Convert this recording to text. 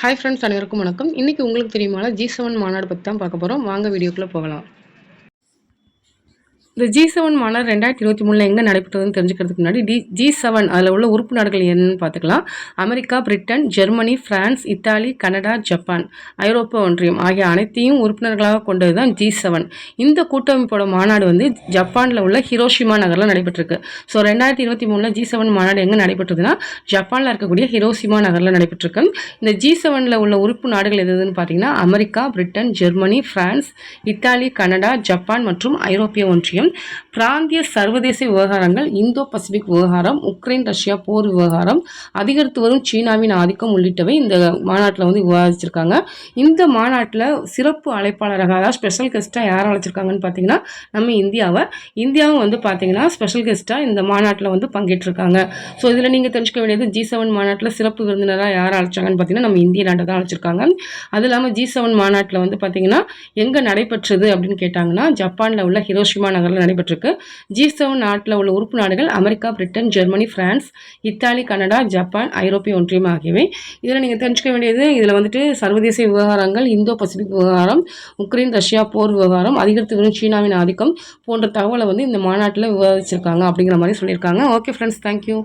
Hi friends அனைவருக்கும் வணக்கம். இன்றைக்கி உங்களுக்கு தெரியுமால ஜி செவன் மாநாடு பற்றி தான் பார்க்க போகிறோம் வாங்க வீடியோக்குள்ளே போகலாம். இந்த ஜி செவன் மாநாடு ரெண்டாயிரத்தி இருபத்தி மூணில் எங்கே நடைபெற்றதுன்னு தெரிஞ்சுக்கிறதுக்கு முன்னாடி டி ஜி செவன் அதில் உள்ள உறுப்பு நாடுகள் என்னன்னு பார்த்துக்கலாம். America Britain Germany France Italy Canada Japan ஐரோப்பிய ஒன்றியம் ஆகிய அனைத்தையும் உறுப்பினர்களாக கொண்டது தான் ஜி செவன் இந்த கூட்டமைப்போட மாநாடு வந்து ஜப்பானில் உள்ள ஹிரோஷிமா நகரில் நடைபெற்றிருக்கு. ஸோ ரெண்டாயிரத்தி இருபத்தி மூணில் ஜி செவன் மாநாடு எங்கே நடைபெற்றதுன்னா ஜப்பானில் இருக்கக்கூடிய ஹிரோஷிமா நகரில் நடைபெற்றிருக்கு. இந்த ஜி செவனில் உள்ள உறுப்பு நாடுகள் எதுன்னு பார்த்தீங்கன்னா America Britain Germany France Italy Canada Japan மற்றும் ஐரோப்பிய ஒன்றியம். பிராந்திய சர்வதேச விவகாரங்கள் இந்தோ பசிபிக் விவகாரம் உக்ரைன் ரஷ்யா போர் விவகாரம் அதிகரித்து வரும் சீனாவின் ஆதிக்கம் உள்ளிட்டவை இந்த மாநாட்டில் வந்து விவாதிச்சிருக்காங்க. இந்த மாநாட்டில் சிறப்பு அழைப்பாளராக அதாவது ஸ்பெஷல் கெஸ்ட்டாக யார் அழைச்சிருக்காங்கன்னு பார்த்தீங்கன்னா நம்ம இந்தியாவை. இந்தியாவும் வந்து பார்த்தீங்கன்னா ஸ்பெஷல் கெஸ்ட்டாக இந்த மாநாட்டில் வந்து பங்கேற்றிருக்காங்க. ஸோ இதில் நீங்கள் தெரிஞ்சுக்க வேண்டியது ஜி செவன் மாநாட்டில் சிறப்பு விருந்தினராக யார் அழைச்சாங்கன்னு பார்த்தீங்கன்னா நம்ம இந்திய நாட்டை தான் அழைச்சிருக்காங்க. அது இல்லாமல் ஜி செவன் மாநாட்டில் வந்து பார்த்தீங்கன்னா எங்கே நடைபெற்றது அப்படின்னு கேட்டாங்கன்னா ஜப்பானில் உள்ள ஹிரோஷிமா நகரில் நடைபெற்றிருக்கு. ஜி செவன் நாட்டில் உள்ள உறுப்பு நாடுகள் America Britain Germany France Italy Canada Japan ஐரோப்பிய ஒன்றியம் ஆகியவை. இதில் நீங்கள் தெரிஞ்சுக்க வேண்டியது இதில் வந்துட்டு சர்வதேச விவகாரங்கள் இந்தோ பசிபிக் விவகாரம் உக்ரைன் ரஷ்யா போர் விவகாரம் அதிகரித்து வரும் சீனாவின் ஆதிக்கம் போன்ற தகவலை வந்து இந்த மாநாட்டில் விவாதிச்சிருக்காங்க அப்படிங்கிற மாதிரி சொல்லியிருக்காங்க. Okay friends thank you